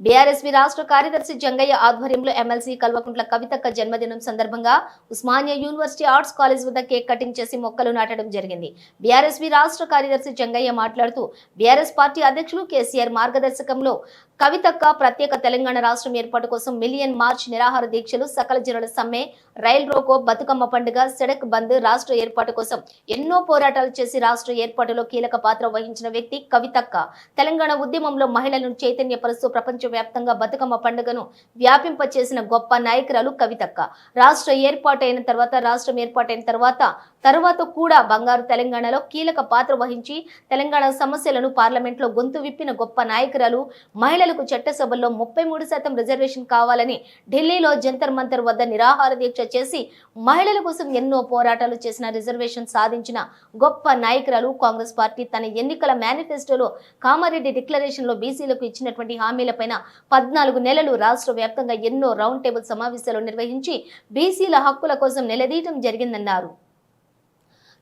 BRSV రాష్ట్ర కార్యదర్శి జంగయ్య ఆధ్వర్యంలో ఎమ్మెల్సీ కల్వకుంట్ల కవితక్క జన్మదినం సందర్భంగా ఉస్మానియా యూనివర్సిటీ ఆర్ట్స్ కాలేజ్ వద్ద కేక్ కటింగ్ చేసి మొక్కలు నాటడం జరిగింది. బీఆర్ఎస్వి రాష్ట్ర కార్యదర్శి జంగయ్య మాట్లాడుతూ బీఆర్ఎస్ పార్టీ అధ్యక్షులు కేసీఆర్ మార్గదర్శకంలో కవితక్క ప్రత్యేక తెలంగాణ రాష్ట్రం ఏర్పాటు కోసం మిలియన్ మార్చ్ నిరాహార దీక్షలు సకల జనుల సమ్మె రైల్ రోకో బతుకమ్మ పండుగ సెడక్ బంద్ రాష్ట్ర ఏర్పాటు కోసం ఎన్నో పోరాటాలు చేసి రాష్ట్ర ఏర్పాటులో కీలక పాత్ర వహించిన వ్యక్తి కవితక్క. తెలంగాణ ఉద్యమంలో మహిళలను చైతన్యపరుస్తూ ప్రపంచవ్యాప్తంగా బతుకమ్మ పండుగను వ్యాపింపచేసిన గొప్ప నాయకురాలు కవితక్క. రాష్ట్ర ఏర్పాటు అయిన తర్వాత రాష్ట్రం ఏర్పాటైన తర్వాత తర్వాత కూడా బంగారు తెలంగాణలో కీలక పాత్ర వహించి తెలంగాణ సమస్యలను పార్లమెంట్లో గొంతు విప్పిన గొప్ప నాయకురాలు మహిళలకు చట్టసభల్లో ముప్పై మూడు శాతం రిజర్వేషన్ కావాలని ఢిల్లీలో జంతర్ మంతర్ వద్ద నిరాహార దీక్ష చేసి మహిళల కోసం ఎన్నో పోరాటాలు చేసిన రిజర్వేషన్ సాధించిన గొప్ప నాయకురాలు కాంగ్రెస్ పార్టీ తన ఎన్నికల మేనిఫెస్టోలో కామారెడ్డి డిక్లరేషన్లో బీసీలకు ఇచ్చినటువంటి అంశాలపై పద్నాలుగు నెలలు రాష్ట్ర వ్యాప్తంగా ఎన్నో రౌండ్ టేబుల్ సమావేశాలు నిర్వహించి బీసీల హక్కుల కోసం నిలదీయటం జరిగిందన్నారు.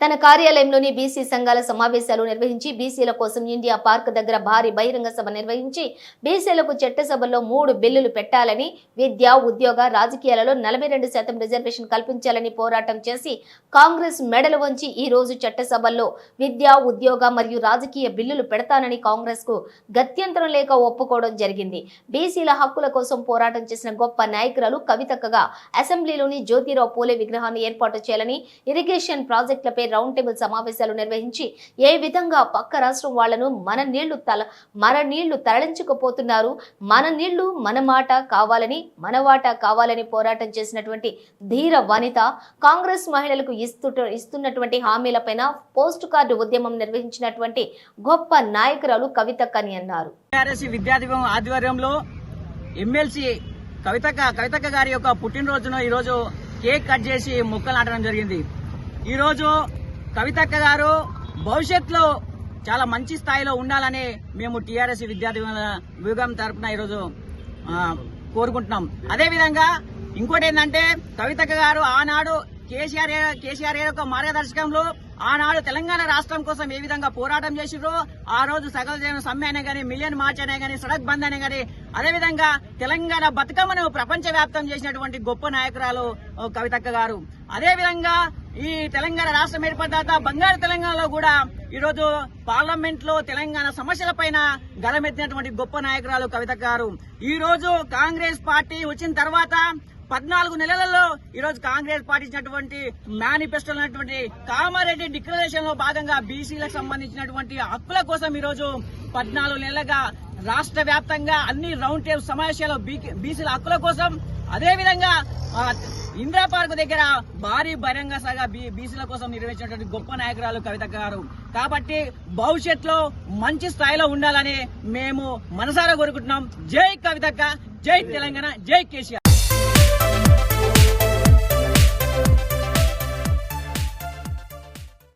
తన కార్యాలయంలోని బీసీ సంఘాల సమావేశాలు నిర్వహించి బీసీల కోసం ఇండియా పార్క్ దగ్గర భారీ బహిరంగ సభ నిర్వహించి బీసీలకు చట్టసభలో మూడు బిల్లులు పెట్టాలని విద్య ఉద్యోగ రాజకీయాలలో నలభై రెండు శాతం రిజర్వేషన్ కల్పించాలని పోరాటం చేసి కాంగ్రెస్ మెడలు వంచి ఈ రోజు చట్టసభల్లో విద్య ఉద్యోగ మరియు రాజకీయ బిల్లులు పెడతానని కాంగ్రెస్కు గత్యంతరం లేక ఒప్పుకోవడం జరిగింది. బీసీల హక్కుల కోసం పోరాటం చేసిన గొప్ప నాయకురాలు కవితక్కగా అసెంబ్లీలోని జ్యోతిరావు పూలే విగ్రహాన్ని ఏర్పాటు చేయాలని ఇరిగేషన్ ప్రాజెక్టులపై రౌండ్ టేబుల్ సమావేశాలు నిర్వహించి ఏ విధంగా పక్క రాష్ట్రం వాళ్ళను మన నీళ్ళు తల మన నీళ్ళు తరలించుకుపోతున్నారు మన నీళ్ళు మన మాట కావాలని మన వాటా కావాలని పోరాటం చేసినటువంటి ధీర వనిత కాంగ్రెస్ మహిళలకు ఇస్తు ఇస్తున్నటువంటి హామీలపైన పోస్ట్ కార్డు ఉద్యమం నిర్వహించినటువంటి గొప్ప నాయకురాలు కవితక్కని అన్నారు. టీఆర్ఎస్ విద్యార్థి ఆధ్వర్యంలో ఎమ్మెల్సీ కవితక్క కవితక్క గారి యొక్క పుట్టినరోజును ఈరోజు కేక్ కట్ చేసి మొక్కలు నాటడం జరిగింది. ఈరోజు కవితక్క గారు భవిష్యత్తులో చాలా మంచి స్థాయిలో ఉండాలని మేము టీఆర్ఎస్ విద్యార్థి విభాగం తరఫున ఈరోజు కోరుకుంటున్నాం. అదేవిధంగా ఇంకోటి ఏంటంటే కవితక్క గారు ఆనాడు కేసీఆర్ కేసీఆర్ యొక్క మార్గదర్శకంలో ఆనాడు తెలంగాణ రాష్ట్రం కోసం ఏ విధంగా పోరాటం చేసిరో ఆ రోజు సగల జన సమ్మె అయినా కానీ మిలియన్ మార్చ్ అయినా కానీ సడక్ బంద్ అయినా కానీ అదేవిధంగా తెలంగాణ బతుకమ్మను ప్రపంచ వ్యాప్తం చేసినటువంటి గొప్ప నాయకురాలు కవితక్క గారు. అదేవిధంగా ఈ తెలంగాణ రాష్ట్రం ఏర్పడిన తర్వాత బంగారు తెలంగాణలో కూడా ఈరోజు పార్లమెంట్లో తెలంగాణ సమస్యలపైన గలమెత్తినటువంటి గొప్ప నాయకురాలు కవితక్క గారు. ఈ రోజు కాంగ్రెస్ పార్టీ వచ్చిన తర్వాత పద్నాలుగు నెలలలో ఈరోజు కాంగ్రెస్ పార్టీ ఇచ్చినటువంటి మేనిఫెస్టో ఉన్నటువంటి కామారెడ్డి డిక్లరేషన్లో భాగంగా బీసీలకు సంబంధించినటువంటి హక్కుల కోసం ఈరోజు పద్నాలుగు నెలలుగా రాష్ట్ర వ్యాప్తంగా అన్ని రౌండ్ టేబుల్ సమావేశాలు బీసీల హక్కుల కోసం అదేవిధంగా విధంగా ఇందిరా పార్క్ దగ్గర భారీ బహిరంగ సభ బీ- బీసీల కోసం నిర్వహించినటువంటి గొప్ప నాయకురాలు కవిత గారు. కాబట్టి భవిష్యత్తులో మంచి స్థాయిలో ఉండాలని మేము మనసారా కోరుకుంటున్నాం. జై కవితక్క జై తెలంగాణ జై కేసీఆర్.